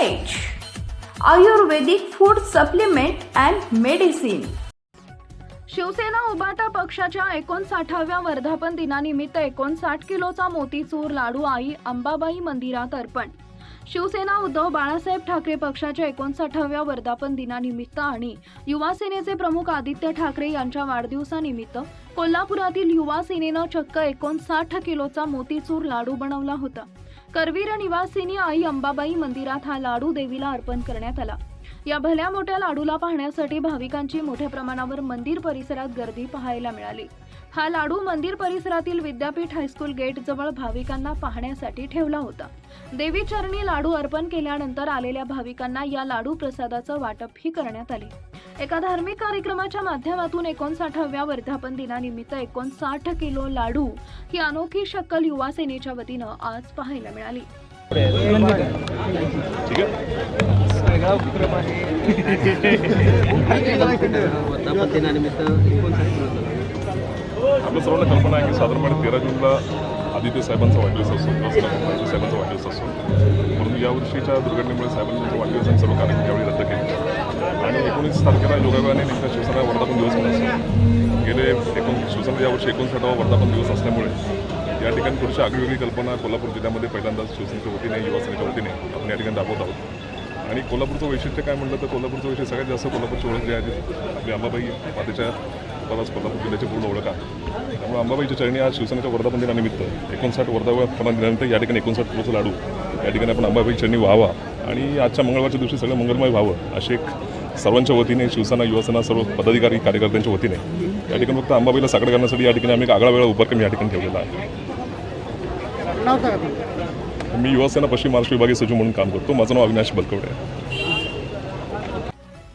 Ayurvedic food supplement and medicine Shivsena उबाटा पक्षाच्या एकोणसाठाव्या वर्धापन दिनानिमित्त एकोणसाठ किलोचा मोतीचूर लाडू आई अंबाबाई मंदिरात अर्पण. शिवसेना उद्धव बाळासाहेब ठाकरे पक्षाच्या एकोणसाठाव्या वर्धापन दिनानिमित्त आणि युवा सेनेचे प्रमुख आदित्य ठाकरे यांच्या वाढदिवसानिमित्त कोल्हापुरातील युवा सेनेनं चक्क एकोणसाठ किलोचा मोतीचूर लाडू बनवला होता. करवीर निवासिनी आई अंबाबाई मंदिरात हा लाडू देवीला अर्पण करण्यात आला. या भल्या मोठ्या लाडूला पाहण्यासाठी भाविकांची मोठ्या प्रमाणावर मंदिर परिसरात गर्दी पाहायला मिळाली. हा लाडू मंदिर परिसरातील विद्यापीठ हायस्कूल गेट जवळ भाविकांना पाहण्यासाठी ठेवला होता. देवी चरणी लाडू अर्पण केल्यानंतर आलेल्या भाविकांना या लाडू प्रसादाचं वाटपही करण्यात आले. एका धार्मिक कार्यक्रमाच्या माध्यमातून एकोणसाठाव्या वर्धापन दिनानिमित्त एकोणसाठ किलो लाडू ही अनोखी शक्कल युवा सेनेच्या वतीनं आज पाहायला मिळाली. वर्धापन दिनानिमित्त एकोणसाठ किलो आपल्या सर्वांना कल्पना आहे की साधारणपणे तेरा जूनला आदित्य साहेबांचा वाढदिवस असतो प्लस आदित्य साहेबांचा वाढदिवस असतो परंतु यावर्षीच्या दुर्घटनेमुळे साहेबांचा वाढदिवस आणि सर्व कार्यक्रम त्यावेळी रद्द केले. आणि एकोणीस तारखेला योगायोगाने नेमका शिवसेना वर्धापन दिवस म्हणून असतो. गेले एकोण शिवसेना यावर्षी एकोणसाठावा वर्धापन दिवस असल्यामुळे या ठिकाणी थोडीशी आगळीवेगळी कल्पना कोल्हापूर जिल्ह्यामध्ये पहिल्यांदाच शिवसेनेच्या वतीने युवासेनेच्या वतीने आपण या ठिकाणी दाखवत आहोत. आणि कोल्हापूरचं वैशिष्ट्य काय म्हटलं तर कोल्हापूरचं वैशिष्ट्य सगळ्यात जास्त कोल्हापूरची ओळख जी आहे आपली अंबाबाई मातेच्या पदाच कोल्हापूर जिल्ह्याची पूर्ण ओळख आहे. त्यामुळे अंबाबाईच्या चरणी आज शिवसेनेच्या वर्धापन दिनानिमित्त एकोणसाठ वर्धापन दिनानिमित्त या ठिकाणी एकोणसाठ किलोचा लाडू. या ठिकाणी आपण अंबाबाई चरणी व्हावा आणि आजच्या मंगळवारच्या दिवशी सगळं मंगलमय व्हावं अशी एक सर्वांच्या वतीने शिवसेना युवासेना सर्व पदाधिकारी कार्यकर्त्यांच्या वतीने. या ठिकाणी फक्त अंबाबाईला साकडं करण्यासाठी या ठिकाणी आम्ही एक आगळा वेगळा उपक्रम या ठिकाणी ठेवलेला आहे. मी युवासेना पश्चिम महाराष्ट्र विभागीय सचिव म्हणून काम करतो. माझं नाव अविनाश बलकवडे आहे.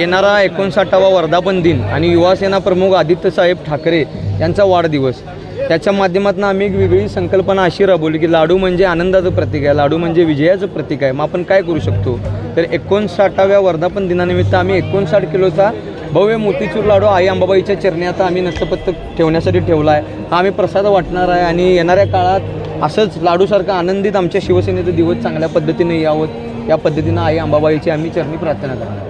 येणारा एकोणसाठावा वर्धापन दिन आणि युवासेना प्रमुख आदित्यसाहेब ठाकरे यांचा वाढदिवस. त्याच्या माध्यमातून आम्ही एक वेगळी संकल्पना अशी राबवली की लाडू म्हणजे आनंदाचं प्रतीक आहे लाडू म्हणजे विजयाचं प्रतीक आहे. मग आपण काय करू शकतो? तर एकोणसाठाव्या वर्धापन दिनानिमित्त आम्ही एकोणसाठ किलोचा भव्य मोतीचूर लाडू आई अंबाबाईच्या चरणी आता आम्ही नस्तपत्त ठेवण्यासाठी ठेवला आहे. हा आम्ही प्रसाद वाटणार आहे आणि येणाऱ्या काळात असंच लाडूसारखं आनंदित आमच्या शिवसेनेचं दिवस चांगल्या पद्धतीने यावं. या पद्धतीनं आई अंबाबाईची आम्ही चरणी प्रार्थना करणार.